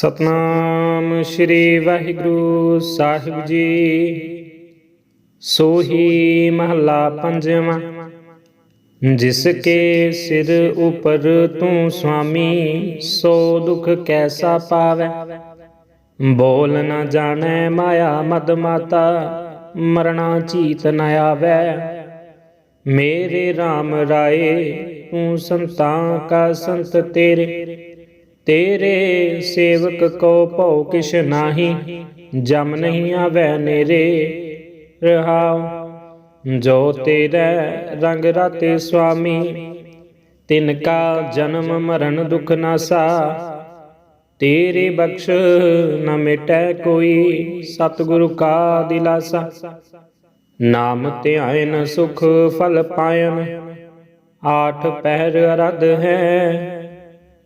ਸਤਨਾਮ ਸ੍ਰੀ ਵਾਹਿਗੁਰੂ ਸਾਹਿਬ ਜੀ। ਸੋਹੀ ਮਹਲਾ ਪੰਜਵਾਂ, ਜਿਸ ਕੇ ਸਿਰ ਉਪਰ ਤੂੰ ਸੁਆਮੀ, ਸੋ ਦੁਖ ਕੈਸਾ ਪਾਵੈ? ਬੋਲ ਨਾ ਜਾਣੈ ਮਾਇਆ ਮਦ ਮਾਤਾ, ਮਰਣਾ ਚੀਤ ਨ ਆਵੈ। ਮੇਰੇ RAM ਰਾਏ, ਤੂੰ ਸੰਤਾਂ ਕਾ ਸੰਤ ਤੇਰੇ। ਤੇਰੇ ਸੇਵਕ ਕੋ ਭਉ ਕਿਛ ਨਾਹੀ, ਜਮ ਨਹੀਂ ਆਵੈ ਨੇਰੇ, ਰਹਾਉ। ਜੋ ਤੇਰੇ ਰੰਗ ਰਾਤੇ ਸੁਆਮੀ, ਤਿਨ ਕਾ ਜਨਮ ਮਰਨ ਦੁਖ ਨਾਸਾ ਤੇਰੇ ਬਖਸ਼ ਨ ਮਿਟੈ ਕੋਈ ਸਤਿਗੁਰੂ ਕਾ ਦਿਲਾਸਾ। ਨਾਮ ਧਿਆਇਨ ਸੁਖ ਫਲ ਪਾਇਨ, ਆਠ ਪਹਿਰ ਅਰਧ ਹੈ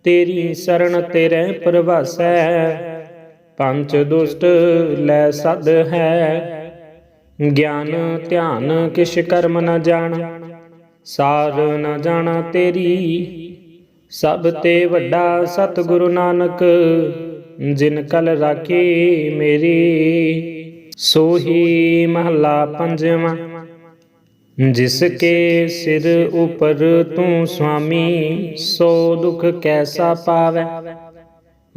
ਤੇਰੀ ਸਰਨ ਤੇਰੇ ਪ੍ਰਭਾਸੈ। ਪੰਚ ਦੁਸ਼ਟ ਲੈ ਸਦ ਹੈ। ਗਿਆਨ, ਧਿਆਨ ਕਿਛ ਕਰਮ ਨ ਜਾਣ। ਸਾਰ ਨ ਜਾਣਾ ਤੇਰੀ। ਸਭ ਤੇ ਵੱਡਾ ਸਤਿਗੁਰੂ ਨਾਨਕ, ਜਿਨ ਕਲ ਰਾਖੀ ਮੇਰੀ, ਸੋਹੀ ਮਹਲਾ ਪੰਜਵਾਂ। ਜਿਸ ਕੇ ਸਿਰ ਉਪਰ ਤੂੰ ਸੁਆਮੀ ਸੋ ਦੁਖ ਕੈਸਾ ਪਾਵੈ?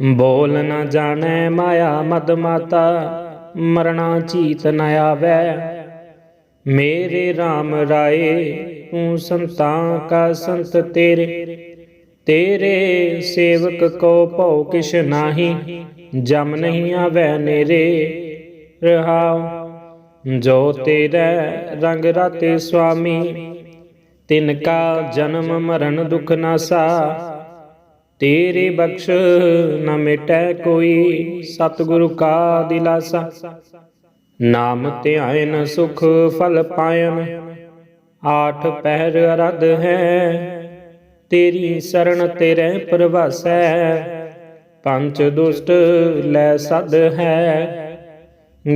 ਬੋਲ ਨਾ ਜਾਣੈ ਮਾਇਆ ਮਦ ਮਾਤਾ, ਮਰਣਾ ਚੀਤ ਨ ਆਵੈ। ਮੇਰੇ RAM ਰਾਏ, ਤੂੰ ਸੰਤਾਂ ਕਾ ਸੰਤ ਤੇਰੇ। ਤੇਰੇ ਸੇਵਕ ਕੋ ਭਉ ਕਿਛ ਨਾਹੀ, ਜਮ ਨਹੀਂ ਆਵੈ ਨੇਰੇ। ਰਹਾਉ ਜੋ ਤੇਰੇ ਰੰਗ ਰਾਤੇ ਸੁਆਮੀ, ਤਿਨ ਕਾ ਜਨਮ ਮਰਨ ਦੁਖ ਨਾਸਾ ਤੇਰੇ ਬਖਸ਼ ਨ ਮਿਟੈ ਕੋਈ ਸਤਿਗੁਰੂ ਕਾ ਦਿਲਾਸਾ। ਨਾਮ ਧਿਆਇਨ ਸੁਖ ਫਲ ਪਾਇਨ, ਆਠ ਪਹਿਰ ਅਰਧ ਹੈ। ਤੇਰੀ ਸਰਨ ਤੇਰੇ ਪ੍ਰਭਾਸੈ ਪੰਚ ਦੁਸ਼ਟ ਲੈ ਸਦ ਹੈ।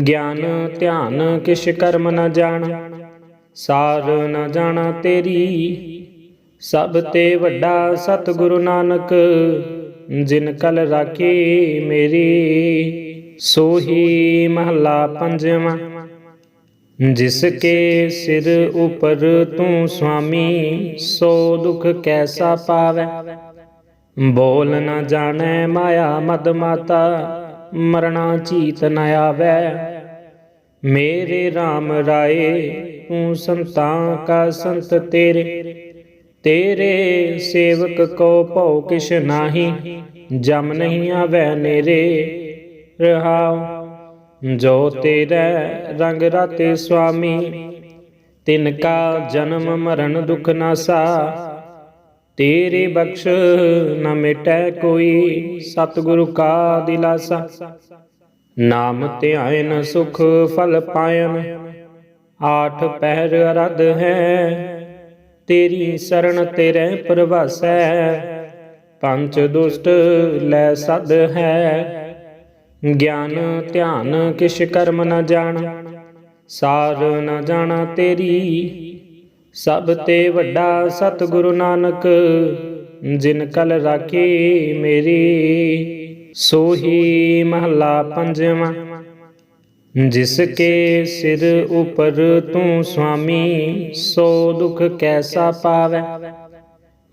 ਗਿਆਨ, ਧਿਆਨ ਕਿਛ ਕਰਮ ਨ ਜਾਣ, ਸਾਰ ਨ ਜਾਣਾ ਤੇਰੀ। ਸਭ ਤੇ ਵੱਡਾ ਸਤਿਗੁਰੂ ਨਾਨਕ, ਜਿਨ ਕਲ ਰਾਖੀ ਮੇਰੀ, ਸੋਹੀ ਮਹਲਾ ਪੰਜਵਾਂ। ਜਿਸ ਕੇ ਸਿਰ ਉਪਰ ਤੂੰ ਸੁਆਮੀ, ਸੋ ਦੁਖ ਕੈਸਾ ਪਾਵੈ। ਬੋਲ ਨ ਜਾਣੈ ਮਾਇਆ ਮਦ ਮਾਤਾ ਮਰਣਾ ਚੀਤ ਨ ਆਵੈ। ਮੇਰੇ RAM ਰਾਏ, ਤੂੰ ਸੰਤਾਂ ਕਾ ਸੰਤ ਤੇਰੇ। ਤੇਰੇ ਸੇਵਕ ਕੋ ਭਉ ਕਿਛ ਨਾਹੀ, ਜਮ ਨਹੀਂ ਆਵੈ ਨੇਰੇ। ਰਹਾਉ, ਜੋ ਤੇਰਾ ਰੰਗ ਰਾਤੇ ਸੁਆਮੀ ਤਿਨ ਕਾ ਜਨਮ ਮਰਨ ਦੁਖ ਨਾਸਾ ਤੇਰੇ ਬਖਸ਼ ਨਾ ਮਿਟੈ ਕੋਈ ਸਤਿਗੁਰੂ ਕਾ ਦਿਲਾਸਾ। ਨਾਮ ਧਿਆਇਨ ਸੁਖ ਫਲ ਪਾਇਨ। ਆਠ ਪਹਿਰ ਅਰਧ ਹੈ, ਤੇਰੀ ਸਰਣ ਤੇਰੇ ਪ੍ਰਭਾਸੈ ਪੰਜ ਦੁਸ਼ਟ ਲੈ ਸਦ ਹੈ, ਗਿਆਨ ਧਿਆਨ ਕਿਛ ਕਰਮ ਨ ਜਾਣ। ਸਾਰ ਨ ਜਾਣਾ ਤੇਰੀ ਸਭ ਤੇ ਵੱਡਾ ਸਤਿਗੁਰੂ ਨਾਨਕ, ਜਿਨ ਕਲ ਰਾਖੀ ਮੇਰੀ, ਸੋਹੀ ਮਹਲਾ ਪੰਜਵਾਂ। ਜਿਸ ਕੇ ਸਿਰ ਉਪਰ ਤੂੰ ਸੁਆਮੀ ਸੋ ਦੁਖ ਕੈਸਾ ਪਾਵੈ?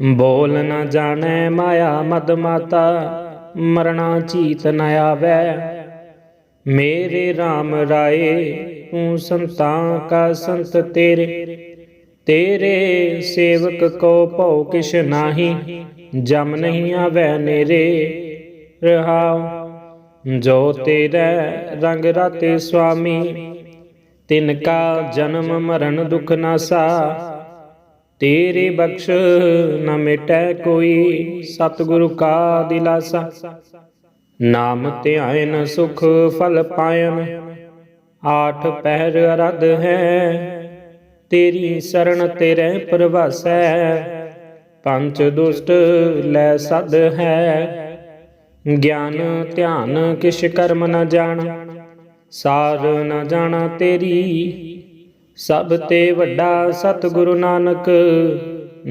ਬੋਲ ਨਾ ਜਾਣੈ ਮਾਇਆ ਮਦ ਮਾਤਾ, ਮਰਣਾ ਚੀਤ ਨ ਆਵੈ। ਮੇਰੇ RAM ਰਾਏ, ਤੂੰ ਸੰਤਾਂ ਕਾ ਸੰਤ ਤੇਰੇ। ਤੇਰੇ ਸੇਵਕ ਕੋ ਭਉ ਕਿਛ ਨਾਹੀ, ਜਮ ਨਹੀਂ ਆਵੈ ਨੇਰੇ, ਰਹਾਉ। ਜੋ ਤੇਰਾ ਰੰਗ ਰਾਤੇ ਸੁਆਮੀ, ਤਿਨ ਕਾ ਜਨਮ ਮਰਨ ਦੁਖ ਨਾਸਾ ਤੇਰੇ ਬਖਸ਼ ਨ ਮਿਟੈ ਕੋਈ ਸਤਿਗੁਰੂ ਕਾ ਦਿਲਾਸਾ। ਨਾਮ ਧਿਆਇਨ ਸੁਖ ਫਲ ਪਾਇਨ, ਆਠ ਪਹਿਰ ਅਰਧ ਹੈ ਤੇਰੀ ਸਰਨ ਤੇਰੇ ਪ੍ਰਭਾਸੈ। ਪੰਚ ਦੁਸ਼ਟ ਲੈ ਸਦ ਹੈ। ਗਿਆਨ ਧਿਆਨ ਕਿਛ ਕਰਮ ਨ ਜਾਣ। ਸਾਰ ਨ ਜਾਣਾ ਤੇਰੀ। ਸਭ ਤੇ ਵੱਡਾ ਸਤਿਗੁਰੂ ਨਾਨਕ,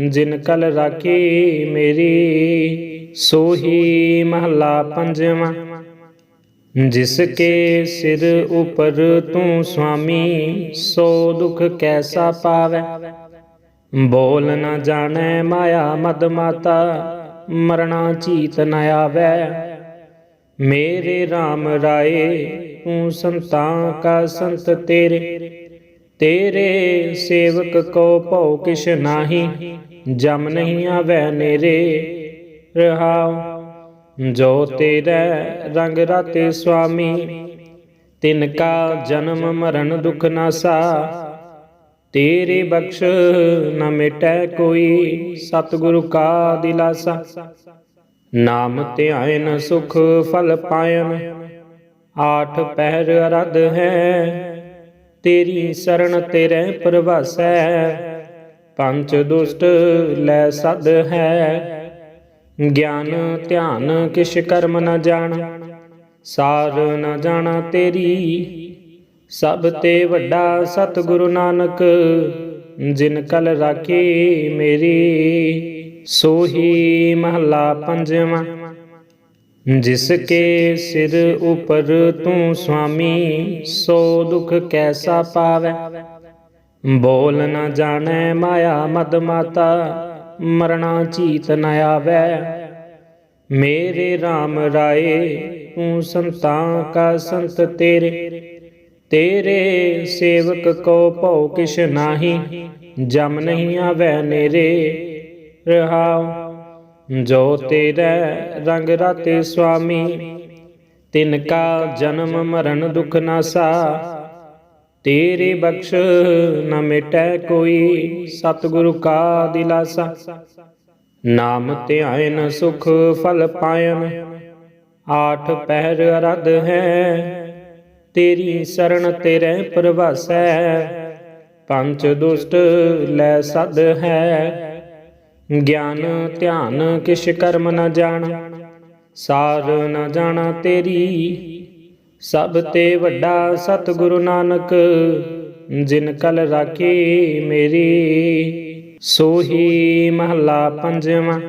ਜਿਨ ਕਲ ਰਾਖੀ ਮੇਰੀ, ਸੋਹੀ ਮਹਲਾ ਪੰਜਵਾਂ। ਜਿਸ ਕੇ ਸਿਰ ਉਪਰ ਤੂੰ ਸੁਆਮੀ ਸੋ ਦੁਖ ਕੈਸਾ ਪਾਵੈ? ਬੋਲ ਨ ਜਾਣੈ ਮਾਇਆ ਮਦ ਮਾਤਾ, ਮਰਣਾ ਚੀਤ ਨ ਆਵੈ। ਮੇਰੇ RAM ਰਾਏ, ਤੂੰ ਸੰਤਾਂ ਕਾ ਸੰਤ ਤੇਰੇ। ਤੇਰੇ ਸੇਵਕ ਕੋ ਭਉ ਕਿਛ ਨਾਹੀ, ਜਮ ਨਹੀਂ ਆਵੈ ਨੇਰੇ। ਰਹਾਉ ਜੋ ਤੇਰੇ ਰੰਗ ਰਾਤੇ ਸੁਆਮੀ, ਤਿਨ ਕਾ ਜਨਮ ਮਰਨ ਦੁਖ ਨਾਸਾ ਤੇਰੇ ਬਖਸ਼ ਨ ਮਿਟੈ ਕੋਈ ਸਤਿਗੁਰੂ ਕਾ ਦਿਲਾਸਾ। ਨਾਮ ਧਿਆਇਨ ਸੁਖ ਫਲ ਪਾਇਨ, ਆਠ ਪਹਿਰ ਅਰਧ ਹੈ। ਤੇਰੀ ਸਰਨ ਤੇਰੇ ਪ੍ਰਭਾਸੈ ਪੰਚ ਦੁਸ਼ਟ ਲੈ ਸਦ ਹੈ। ਗਿਆਨ, ਧਿਆਨ ਕਿਛ ਕਰਮ ਨ ਜਾਣ। ਸਾਰ ਨ ਜਾਣਾ ਤੇਰੀ। ਸਭ ਤੇ ਵੱਡਾ ਸਤਿਗੁਰੂ ਨਾਨਕ, ਜਿਨ ਕਲ ਰਾਖੀ ਮੇਰੀ, ਸੋਹੀ ਮਹਲਾ ਪੰਜਵਾਂ। ਜਿਸ ਕੇ ਸਿਰ ਉਪਰ ਤੂੰ ਸੁਆਮੀ ਸੋ ਦੁਖ ਕੈਸਾ ਪਾਵੈ। ਬੋਲ ਨ ਜਾਣੈ ਮਾਇਆ ਮਦ ਮਾਤਾ ਮਰਣਾ ਚੀਤ ਨ ਆਵੈ। ਮੇਰੇ RAM ਰਾਏ, ਤੂੰ ਸੰਤਾਂ ਕਾ ਸੰਤ ਤੇਰੇ। ਤੇਰੇ ਸੇਵਕ ਕੋ ਭਉ ਕਿਛ ਨਾਹੀ, ਜਮ ਨਹੀਂ ਆਵੈ ਨੇਰੇ। ਰਹਾਉ, ਜੋ ਤੇਰੇ ਰੰਗ ਰਾਤੇ ਸੁਆਮੀ ਤਿਨ ਕਾ ਜਨਮ ਮਰਨ ਦੁਖ ਨਾਸਾ ਤੇਰੇ ਬਖਸ਼ ਨ ਮਿਟੈ ਕੋਈ ਸਤਿਗੁਰੂ ਕਾ ਦਿਲਾਸਾ। ਨਾਮ ਧਿਆਇਨ ਸੁਖ ਫਲ ਪਾਇਨ। ਆਠ ਪਹਿਰ ਅਰਧ ਹੈ, ਤੇਰੀ ਸਰਨ ਤੇਰੇ ਪ੍ਰਭਾਸੈ ਪੰਚ ਦੁਸ਼ਟ ਲੈ ਸਦ ਹੈ, ਗਿਆਨ ਧਿਆਨ ਕਿਛ ਕਰਮ ਨ ਜਾਣ। ਸਾਰ ਨ ਜਾਣਾ ਤੇਰੀ ਸਭ ਤੇ ਵੱਡਾ ਸਤਿਗੁਰੂ ਨਾਨਕ, ਜਿਨ ਕਲ ਰਾਖੀ ਮੇਰੀ, ਸੋਹੀ ਮਹਲਾ ਪੰਜਵਾਂ।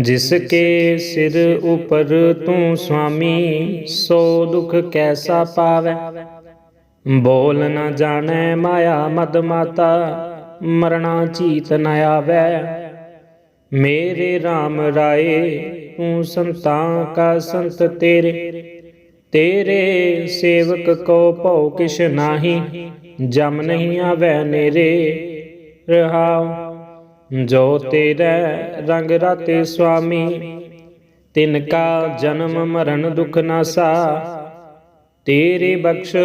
ਜਿਸ ਕੇ ਸਿਰ ਉਪਰ ਤੂੰ ਸੁਆਮੀ, ਸੋ ਦੁਖ ਕੈਸਾ ਪਾਵੈ? ਬੋਲ ਨਾ ਜਾਣੈ ਮਾਇਆ ਮਦ ਮਾਤਾ, ਮਰਣਾ ਚੀਤ ਨ ਆਵੈ। ਮੇਰੇ RAM ਰਾਏ, ਤੂੰ ਸੰਤਾਂ ਕਾ ਸੰਤ ਤੇਰੇ ਤੇਰੇ ਸੇਵਕ ਕੋ ਭਉ ਕਿਛ ਨਾਹੀ, ਜਮ ਨਹੀਂ ਆਵੈ ਨੇਰੇ, ਰਹਾਉ। ਜੋ ਤੇਰੇ ਰੰਗ ਰਾਤੇ ਸੁਆਮੀ, ਤਿਨ ਕਾ ਜਨਮ ਮਰਨ ਦੁਖ ਨਾਸਾ ਤੇਰੇ ਬਖਸ਼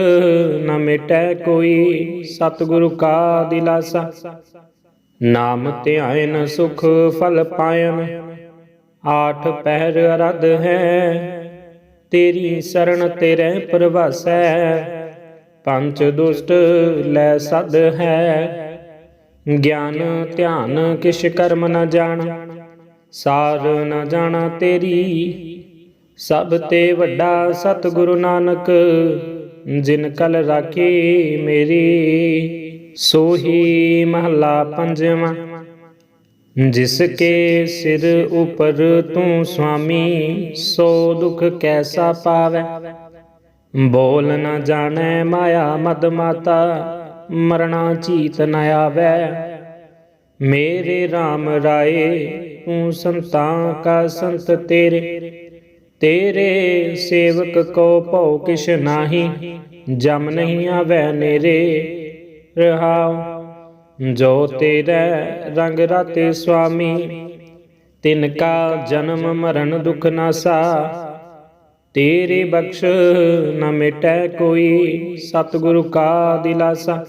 ਨ ਮਿਟੈ ਕੋਈ ਸਤਿਗੁਰੂ ਕਾ ਦਿਲਾਸਾ। ਨਾਮ ਧਿਆਇਨ ਸੁਖ ਫਲ ਪਾਇਨ, ਆਠ ਪਹਿਰ ਅਰਧ ਹੈ ਤੇਰੀ ਸਰਨ ਤੇਰੇ ਪ੍ਰਭਾਸੈ। ਪੰਚ ਦੁਸ਼ਟ ਲੈ ਸਦ ਹੈ। ਗਿਆਨ, ਧਿਆਨ ਕਿਛ ਕਰਮ ਨ ਜਾਣ। ਸਾਰ ਨ ਜਾਣਾ ਤੇਰੀ। ਸਭ ਤੇ ਵੱਡਾ ਸਤਿਗੁਰੂ ਨਾਨਕ, ਜਿਨ ਕਲ ਰਾਖੀ ਮੇਰੀ, ਸੋਹੀ ਮਹਲਾ ਪੰਜਵਾਂ। ਜਿਸ ਕੇ ਸਿਰ ਉਪਰ ਤੂੰ ਸੁਆਮੀ ਸੋ ਦੁਖ ਕੈਸਾ ਪਾਵੈ ਬੋਲ ਨ ਜਾਣੈ ਮਾਇਆ ਮਦ ਮਾਤਾ ਮਰਣਾ ਚੀਤ ਨ ਆਵੈ ਮੇਰੇ RAM ਰਾਏ ਤੂੰ ਸੰਤਾਂ ਕਾ ਸੰਤ ਤੇਰੇ ਤੇਰੇ ਸੇਵਕ ਕੋ ਭਉ ਕਿਛ ਨਾਹੀ ਜਮ ਨਹੀਂ ਆਵੈ ਨੇਰੇ ਰਹਾਉ ਜੋ ਤੇਰੇ ਰੰਗ ਰਾਤੇ ਸੁਆਮੀ, ਤਿਨ ਕਾ ਜਨਮ ਮਰਨ ਦੁਖ ਨਾਸਾ ਤੇਰੇ ਬਖਸ਼ ਨ ਮਿਟੈ ਕੋਈ ਸਤਿਗੁਰੂ ਕਾ ਦਿਲਾਸਾ।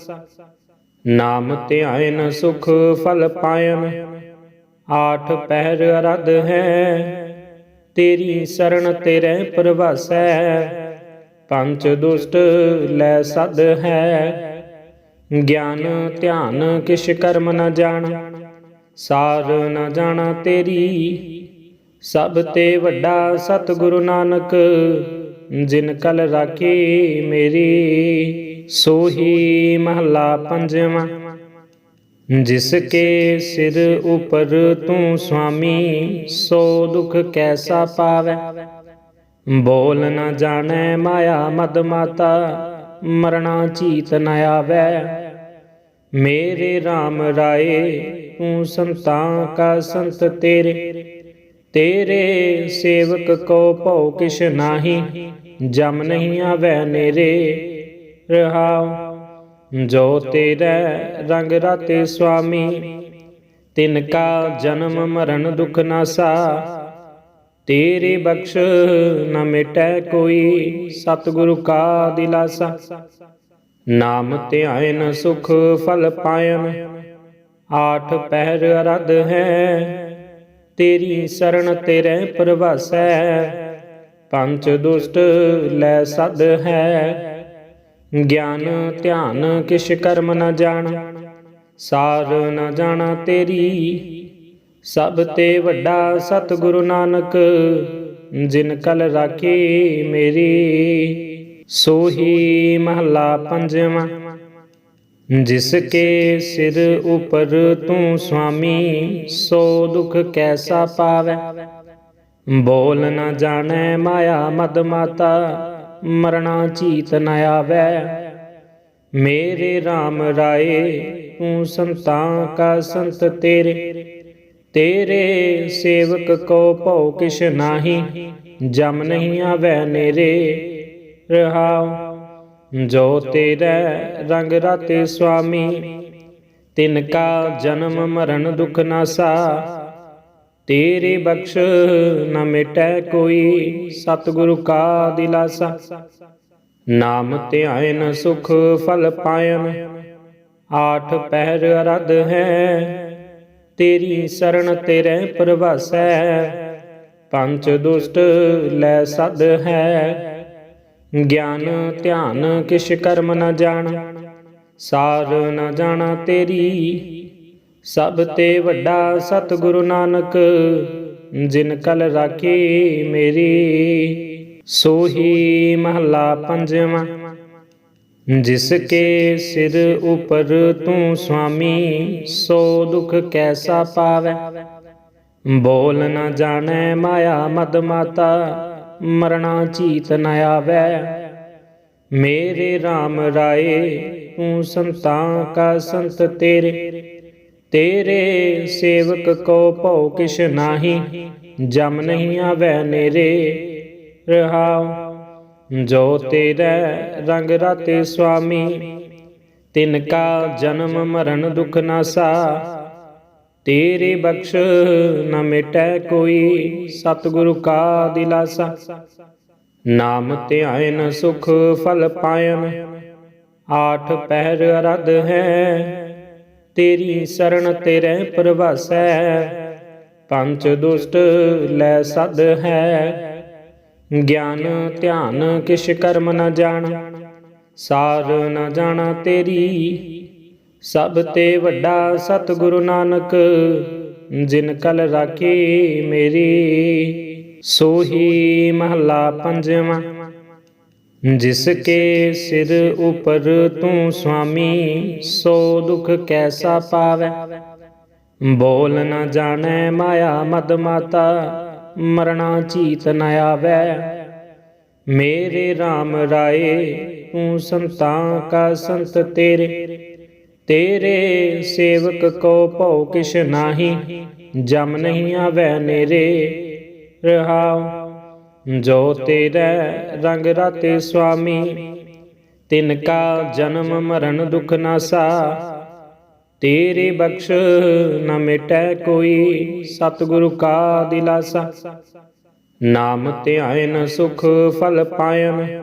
ਨਾਮ ਧਿਆਇਨ ਸੁਖ ਫਲ ਪਾਇਨ, ਆਠ ਪਹਿਰ ਅਰਧ ਹੈ। ਤੇਰੀ ਸਰਨ ਤੇਰੇ ਪ੍ਰਭਾਸੈ ਪੰਚ ਦੁਸ਼ਟ ਲੈ ਸਦ ਹੈ। ਗਿਆਨ, ਧਿਆਨ ਕਿਛ ਕਰਮ ਨ ਜਾਣ। ਸਾਰ ਨ ਜਾਣਾ ਤੇਰੀ। ਸਭ ਤੇ ਵੱਡਾ ਸਤਿਗੁਰੂ ਨਾਨਕ, ਜਿਨ ਕਲ ਰਾਖੀ ਮੇਰੀ, ਸੋਹੀ ਮਹਲਾ ਪੰਜਵਾਂ। ਜਿਸ ਕੇ ਸਿਰ ਉਪਰ ਤੂੰ ਸੁਆਮੀ ਸੋ ਦੁਖ ਕੈਸਾ ਪਾਵੈ। ਬੋਲ ਨ ਜਾਣੈ ਮਾਇਆ ਮਦ ਮਾਤਾ ਮਰਣਾ ਚੀਤ ਨ ਆਵੈ। ਮੇਰੇ RAM ਰਾਏ, ਤੂੰ ਸੰਤਾਂ ਕਾ ਸੰਤ ਤੇਰੇ। ਤੇਰੇ ਸੇਵਕ ਕੋ ਭਉ ਕਿਛ ਨਾਹੀ, ਜਮ ਨਹੀਂ ਆਵੈ ਨੇਰੇ। ਰਹਾਉ, ਜੋ ਤੇਰੇ ਰੰਗ ਰਾਤੇ ਸੁਆਮੀ ਤਿਨ ਕਾ ਜਨਮ ਮਰਨ ਦੁਖ ਨਾਸਾ ਤੇਰੇ ਬਖਸ਼ ਨ ਮਿਟੈ ਕੋਈ ਸਤਿਗੁਰੂ ਕਾ ਦਿਲਾਸਾ। ਨਾਮ ਧਿਆਇਨ ਸੁਖ ਫਲ ਪਾਇਨ। ਆਠ ਪਹਿਰ ਅਰਧ ਹੈ, ਤੇਰੀ ਸਰਣ ਤੇਰੇ ਪ੍ਰਭਾਸੈ ਪੰਚ ਦੁਸ਼ਟ ਲੈ ਸਦ ਹੈ, ਗਿਆਨ ਧਿਆਨ ਕਿਛ ਕਰਮ ਨ ਜਾਣ। ਸਾਰ ਨ ਜਾਣਾ ਤੇਰੀ ਸਭ ਤੇ ਵੱਡਾ ਸਤਿਗੁਰੂ ਨਾਨਕ, ਜਿਨ ਕਲ ਰਾਖੀ ਮੇਰੀ, ਸੋਹੀ ਮਹਲਾ ਪੰਜਵਾਂ। ਜਿਸ ਕੇ ਸਿਰ ਉਪਰ ਤੂੰ ਸੁਆਮੀ, ਸੋ ਦੁਖ ਕੈਸਾ ਪਾਵੈ? ਬੋਲ ਨ ਜਾਣੈ ਮਾਇਆ ਮਦ ਮਾਤਾ, ਮਰਣਾ ਚੀਤ ਨ ਆਵੈ। ਮੇਰੇ RAM ਰਾਏ, ਤੂੰ ਸੰਤਾਂ ਕਾ ਸੰਤ ਤੇਰੇ ਤੇਰੇ ਸੇਵਕ ਕੋ ਭਉ ਕਿਛ ਨਾਹੀ, ਜਮ ਨਹੀਂ ਆਵੈ ਨੇਰੇ, ਰਹਾਉ। ਜੋ ਤੇਰੇ ਰੰਗ ਰਾਤੇ ਸੁਆਮੀ, ਤਿਨ ਕਾ ਜਨਮ ਮਰਨ ਦੁਖ ਨਾਸਾ ਤੇਰੇ ਬਖਸ਼ ਨ ਮਿਟੈ ਕੋਈ ਸਤਿਗੁਰੂ ਕਾ ਦਿਲਾਸਾ। ਨਾਮ ਧਿਆਇਨ ਸੁਖ ਫਲ ਪਾਇਨ, ਆਠ ਪਹਿਰ ਅਰਧ ਹੈ ਤੇਰੀ ਸਰਨ ਤੇਰੇ ਪ੍ਰਭਾਸੈ। ਪੰਚ ਦੁਸ਼ਟ ਲੈ ਸਦ ਹੈ। ਗਿਆਨ, ਧਿਆਨ ਕਿਛ ਕਰਮ ਨ ਜਾਣ। ਸਾਰ ਨ ਜਾਣਾ ਤੇਰੀ। ਸਭ ਤੇ ਵੱਡਾ ਸਤਿਗੁਰੂ ਨਾਨਕ, ਜਿਨ ਕਲ ਰਾਖੀ ਮੇਰੀ। ਸੋਹੀ ਮਹਲਾ ਪੰਜਵਾਂ। ਜਿਸ ਕੇ ਸਿਰ ਉਪਰ ਤੂੰ ਸੁਆਮੀ ਸੋ ਦੁਖ ਕੈਸਾ ਪਾਵੈ? ਬੋਲ ਨ ਜਾਣੈ ਮਾਇਆ ਮਦ ਮਾਤਾ, ਮਰਣਾ ਚੀਤ ਨ ਆਵੈ। ਮੇਰੇ RAM ਰਾਏ, ਤੂੰ ਸੰਤਾਂ ਕਾ ਸੰਤ ਤੇਰੇ। ਤੇਰੇ ਸੇਵਕ ਕੋ ਭਉ ਕਿਛ ਨਾਹੀ, ਜਮ ਨਹੀਂ ਆਵੈ ਨੇਰੇ। ਰਹਾਉ। ਜੋ ਤੇਰੇ ਰੰਗ ਰਾਤੇ ਸੁਆਮੀ, ਤਿਨ ਕਾ ਜਨਮ ਮਰਨ ਦੁਖ ਨਾਸਾ ਤੇਰੇ ਬਖਸ਼ ਨ ਮਿਟੈ ਕੋਈ ਸਤਿਗੁਰੂ ਕਾ ਦਿਲਾਸਾ। ਨਾਮ ਧਿਆਇਨ ਸੁਖ ਫਲ ਪਾਇਨ, ਆਠ ਪਹਿਰ ਅਰਧ ਹੈ। ਤੇਰੀ ਸਰਨ ਤੇਰੇ ਪ੍ਰਭਾਸੈ ਪੰਚ ਦੁਸ਼ਟ ਲੈ ਸਦ ਹੈ। ਗਿਆਨ, ਧਿਆਨ ਕਿਛ ਕਰਮ ਨ ਜਾਣ। ਸਾਰ ਨ ਜਾਣਾ ਤੇਰੀ। ਸਭ ਤੇ ਵੱਡਾ ਸਤਿਗੁਰੂ ਨਾਨਕ, ਜਿਨ ਕਲ ਰਾਖੀ ਮੇਰੀ, ਸੋਹੀ ਮਹਲਾ ਪੰਜਵਾਂ। ਜਿਸ ਕੇ ਸਿਰ ਉਪਰ ਤੂੰ ਸੁਆਮੀ, ਸੋ ਦੁਖ ਕੈਸਾ ਪਾਵੈ। ਬੋਲ ਨ ਜਾਣੈ ਮਾਇਆ ਮਦ ਮਾਤਾ ਮਰਣਾ ਚੀਤ ਨ ਆਵੈ। ਮੇਰੇ RAM ਰਾਏ, ਤੂੰ ਸੰਤਾਂ ਕਾ ਸੰਤ ਤੇਰੇ। ਤੇਰੇ ਸੇਵਕ ਕੋ ਭਉ ਕਿਛ ਨਾਹੀ, ਜਮ ਨਹੀਂ ਆਵੈ ਨੇਰੇ। ਰਹਾਉ, ਜੋ ਤੇਰੇ ਰੰਗ ਰਾਤੇ ਸੁਆਮੀ ਤਿਨ ਕਾ ਜਨਮ ਮਰਨ ਦੁਖ ਨਾਸਾ ਤੇਰੇ ਬਖਸ਼ ਨਾ ਮਿਟੈ ਕੋਈ ਸਤਿਗੁਰੂ ਕਾ ਦਿਲਾਸਾ। ਨਾਮ ਧਿਆਇਨ ਸੁਖ ਫਲ ਪਾਇਨ।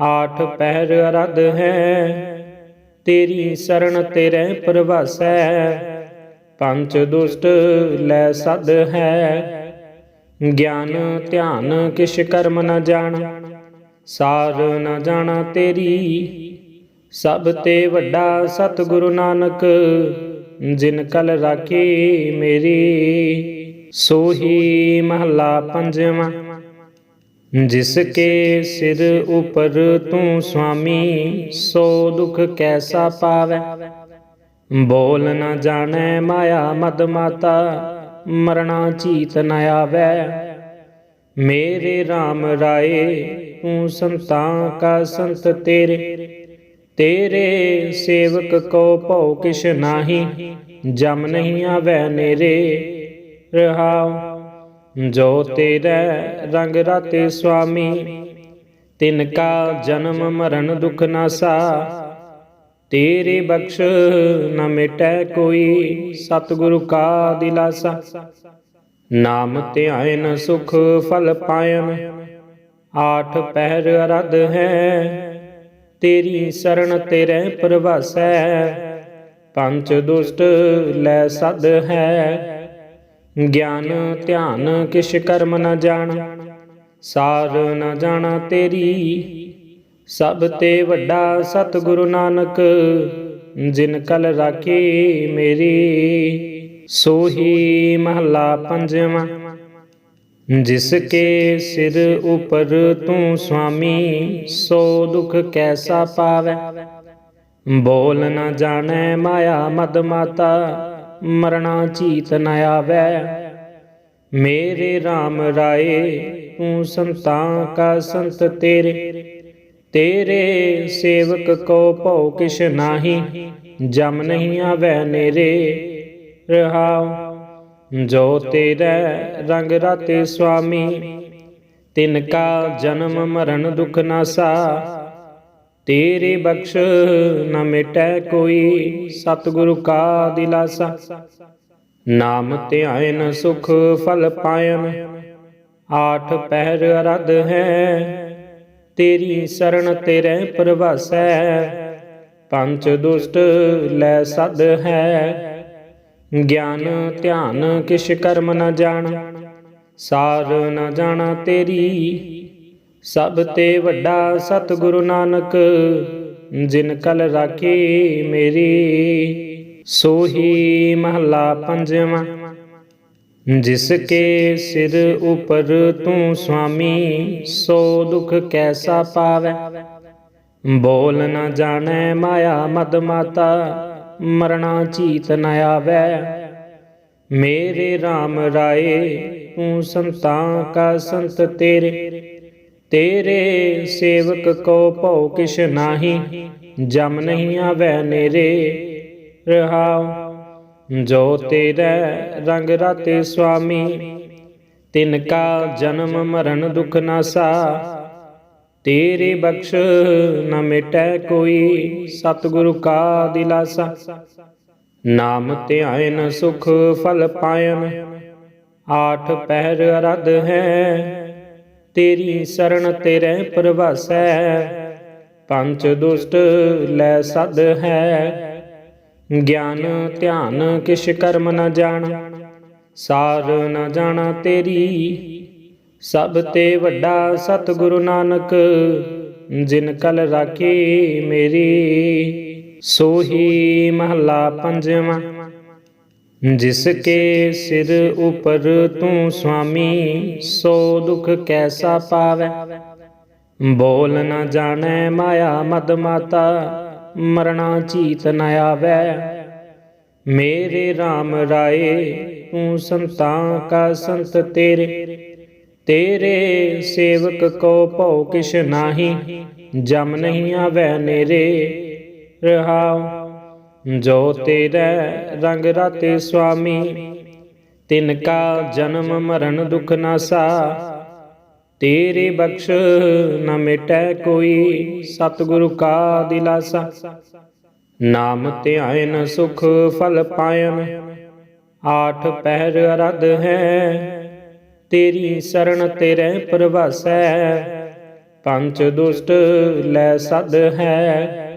ਆਠ ਪਹਿਰ ਅਰਧ ਹੈ। ਤੇਰੀ ਸਰਣ ਤੇਰੇ ਪ੍ਰਭਾਸੈ ਪੰਚ ਦੁਸ਼ਟ ਲੈ ਸਦ ਹੈ। ਗਿਆਨ ਧਿਆਨ ਕਿਛ ਕਰਮ ਨ ਜਾਣ। ਸਾਰ ਨ ਜਾਣਾ ਤੇਰੀ ਸਭ ਤੇ ਵੱਡਾ ਸਤਿਗੁਰੂ ਨਾਨਕ, ਜਿਨ ਕਲ ਰਾਖੀ ਮੇਰੀ, ਸੋਹੀ ਮਹਲਾ ਪੰਜਵਾਂ। ਜਿਸ ਕੇ ਸਿਰ ਉਪਰ ਤੂੰ ਸੁਆਮੀ ਸੋ ਦੁਖ ਕੈਸਾ ਪਾਵੈ? ਬੋਲ ਨ ਜਾਣੈ ਮਾਇਆ ਮਦ ਮਾਤਾ, ਮਰਣਾ ਚੀਤ ਨ ਆਵੈ। ਮੇਰੇ RAM ਰਾਏ, ਤੂੰ ਸੰਤਾਂ ਕਾ ਸੰਤ ਤੇਰੇ। ਤੇਰੇ ਸੇਵਕ ਕੋ ਭਉ ਕਿਛ ਨਾਹੀ, ਜਮ ਨਹੀਂ ਆਵੈ ਨੇਰੇ, ਰਹਾਉ। ਜੋ ਤੇਰੇ ਰੰਗ ਰਾਤੇ ਸੁਆਮੀ, ਤਿਨ ਕਾ ਜਨਮ ਮਰਨ ਦੁਖ ਨਾਸਾ ਤੇਰੇ ਬਖਸ਼ ਨ ਮਿਟੈ ਕੋਈ ਸਤਿਗੁਰੂ ਕਾ ਦਿਲਾਸਾ। ਨਾਮ ਧਿਆਇਨ ਸੁਖ ਫਲ ਪਾਇਨ, ਆਠ ਪਹਿਰ ਅਰਧ ਹੈ ਤੇਰੀ ਸਰਨ ਤੇਰੇ ਪ੍ਰਭਾਸੈ ਪੰਚ ਦੁਸ਼ਟ ਲੈ ਸਦ ਹੈ। ਗਿਆਨ, ਧਿਆਨ ਕਿਛ ਕਰਮ ਨ ਜਾਣ, ਸਾਰ ਨ ਜਾਣਾ ਤੇਰੀ। ਸਭ ਤੇ ਵੱਡਾ ਸਤਿਗੁਰੂ ਨਾਨਕ, ਜਿਨ ਕਲ ਰਾਖੀ ਮੇਰੀ, ਸੋਹੀ ਮਹਲਾ ਪੰਜਵਾਂ। ਜਿਸ ਕੇ ਸਿਰ ਉਪਰ ਤੂੰ ਸੁਆਮੀ ਸੋ ਦੁਖ ਕੈਸਾ ਪਾਵੈ? ਬੋਲ ਨਾ ਜਾਣੈ ਮਾਇਆ ਮਦ ਮਾਤਾ, ਮਰਣਾ ਚੀਤ ਨ ਆਵੈ। ਮੇਰੇ RAM ਰਾਏ, ਤੂੰ ਸੰਤਾਂ ਕਾ ਸੰਤ ਤੇਰੇ। ਤੇਰੇ ਸੇਵਕ ਕੋ ਭਉ ਕਿਛ ਨਾਹੀ, ਜਮ ਨਹੀਂ ਆਵੈ ਨੇਰੇ। ਰਹਾਉ। ਜੋ ਤੇਰੇ ਰੰਗ ਰਾਤੇ ਸੁਆਮੀ, ਤਿਨ ਕਾ ਜਨਮ ਮਰਨ ਦੁਖ ਨਾਸਾ ਤੇਰੇ ਬਖਸ਼ ਨ ਮਿਟੈ ਕੋਈ ਸਤਿਗੁਰੂ ਕਾ ਦਿਲਾਸਾ। ਨਾਮ ਧਿਆਇਨ ਸੁਖ ਫਲ ਪਾਇਨ, ਆਠ ਪਹਿਰ ਅਰਧ ਹੈ। ਤੇਰੀ ਸਰਨ ਤੇਰੇ ਪ੍ਰਭਾਸੈ ਪੰਚ ਦੁਸ਼ਟ ਲੈ ਸਦ ਹੈ। ਗਿਆਨ, ਧਿਆਨ ਕਿਛ ਕਰਮ ਨ ਜਾਣ, ਸਾਰ ਨ ਜਾਣਾ ਤੇਰੀ। ਸਭ ਤੇ ਵੱਡਾ ਸਤਿਗੁਰੂ ਨਾਨਕ, ਜਿਨ ਕਲ ਰਾਖੀ ਮੇਰੀ, ਸੋਹੀ ਮਹਲਾ ਪੰਜਵਾਂ। ਜਿਸ ਕੇ ਸਿਰ ਉਪਰ ਤੂੰ ਸੁਆਮੀ, ਸੋ ਦੁਖ ਕੈਸਾ ਪਾਵੈ। ਬੋਲ ਨ ਜਾਣੈ ਮਾਇਆ ਮਦ ਮਾਤਾ ਮਰਣਾ ਚੀਤ ਨ ਆਵੈ। ਮੇਰੇ RAM ਰਾਏ, ਤੂੰ ਸੰਤਾਂ ਕਾ ਸੰਤ ਤੇਰੇ। ਤੇਰੇ ਸੇਵਕ ਕੋ ਭਉ ਕਿਛ ਨਾਹੀ, ਜਮ ਨਹੀਂ ਆਵੈ ਨੇਰੇ। ਰਹਾਉ, ਜੋ ਤੇਰਾ ਰੰਗ ਰਾਤੇ ਸੁਆਮੀ ਤਿਨ ਕਾ ਜਨਮ ਮਰਨ ਦੁਖ ਨਾਸਾ ਤੇਰੇ ਬਖਸ਼ ਨ ਮਿਟੈ ਕੋਈ ਸਤਿਗੁਰੂ ਕਾ ਦਿਲਾਸਾ। ਨਾਮ ਧਿਆਇਨ ਸੁਖ ਫਲ ਪਾਇਨ। ਆਠ ਪਹਿਰ ਅਰਧ ਹੈ। ਤੇਰੀ ਸਰਣ ਤੇਰੇ ਪ੍ਰਭਾਸੈ ਪੰਚ ਦੁਸ਼ਟ ਲੈ ਸਦ ਹੈ। ਗਿਆਨ ਧਿਆਨ ਕਿਛ ਕਰਮ ਨ ਜਾਣ। ਸਾਰ ਨ ਜਾਣਾ ਤੇਰੀ ਸਭ ਤੇ ਵੱਡਾ ਸਤਿਗੁਰੂ ਨਾਨਕ, ਜਿਨ ਕਲ ਰਾਖੀ ਮੇਰੀ ਸੋਹੀ ਮਹਲਾ ਪੰਜਵਾਂ। ਜਿਸ ਕੇ ਸਿਰ ਉਪਰ ਤੂੰ ਸੁਆਮੀ ਸੋ ਦੁਖ ਕੈਸਾ ਪਾਵੈ? ਬੋਲ ਨ ਜਾਣੈ ਮਾਇਆ ਮਦ ਮਾਤਾ, ਮਰਣਾ ਚੀਤ ਨ ਆਵੈ। ਮੇਰੇ RAM ਰਾਏ, ਤੂੰ ਸੰਤਾਂ ਕਾ ਸੰਤ ਤੇਰੇ ਤੇਰੇ ਸੇਵਕ ਕੋ ਭਉ ਕਿਛ ਨਾਹੀ, ਜਮ ਨਹੀਂ ਆਵੈ ਨੇਰੇ, ਰਹਾਉ। ਜੋ ਤੇਰੇ ਰੰਗ ਰਾਤੇ ਸੁਆਮੀ, ਤਿਨ ਕਾ ਜਨਮ ਮਰਨ ਦੁਖ ਨਾਸਾ ਤੇਰੇ ਬਖਸ਼ ਨ ਮਿਟੈ ਕੋਈ ਸਤਿਗੁਰੂ ਕਾ ਦਿਲਾਸਾ। ਨਾਮ ਧਿਆਇਨ ਸੁਖ ਫਲ ਪਾਇਨ, ਆਠ ਪਹਿਰ ਅਰਧ ਹੈ ਤੇਰੀ ਸਰਨ ਤੇਰੇ ਪ੍ਰਭਾਸੈ ਪੰਚ ਦੁਸ਼ਟ ਲੈ ਸਦ ਹੈ।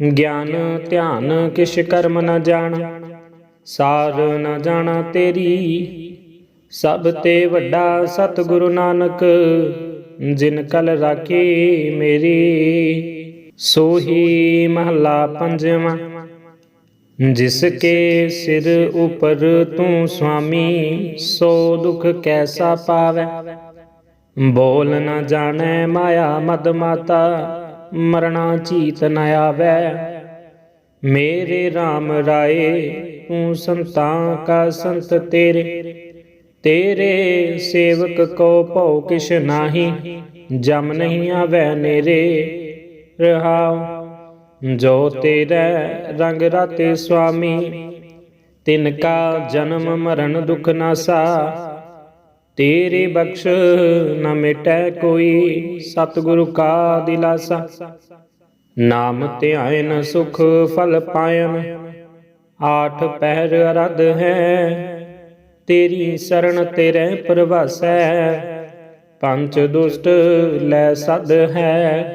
ਗਿਆਨ ਧਿਆਨ ਕਿਛ ਕਰਮ ਨ ਜਾਣ, ਸਾਰ ਨ ਜਾਣਾ ਤੇਰੀ। ਸਭ ਤੇ ਵੱਡਾ ਸਤਿਗੁਰੂ ਨਾਨਕ, ਜਿਨ ਕਲ ਰਾਖੀ ਮੇਰੀ, ਸੋਹੀ ਮਹਲਾ ਪੰਜਵਾਂ। ਜਿਸ ਕੇ ਸਿਰ ਉਪਰ ਤੂੰ ਸੁਆਮੀ ਸੋ ਦੁਖ ਕੈਸਾ ਪਾਵੈ? ਬੋਲ ਨਾ ਜਾਣੈ ਮਾਇਆ ਮਦ ਮਾਤਾ, ਮਰਣਾ ਚੀਤ ਨ ਆਵੈ। ਮੇਰੇ RAM ਰਾਏ, ਤੂੰ ਸੰਤਾਂ ਕਾ ਸੰਤ ਤੇਰੇ। ਤੇਰੇ ਸੇਵਕ ਕੋ ਭਉ ਕਿਛ ਨਾਹੀ, ਜਮ ਨਹੀਂ ਆਵੈ ਨੇਰੇ। ਰਹਾਉ ਜੋ ਤੇਰੇ ਰੰਗ ਰਾਤੇ ਸੁਆਮੀ, ਤਿਨ ਕਾ ਜਨਮ ਮਰਨ ਦੁਖ ਨਾਸਾ ਤੇਰੇ ਬਖਸ਼ ਨ ਮਿਟੈ ਕੋਈ ਸਤਿਗੁਰੂ ਕਾ ਦਿਲਾਸਾ। ਨਾਮ ਧਿਆਇਨ ਸੁਖ ਫਲ ਪਾਇਨ, ਆਠ ਪਹਿਰ ਅਰਧ ਹੈ। ਤੇਰੀ ਸਰਣ ਤੇਰੇ ਪ੍ਰਭਾਸੈ ਪੰਚ ਦੁਸ਼ਟ ਲੈ ਸਦ ਹੈ।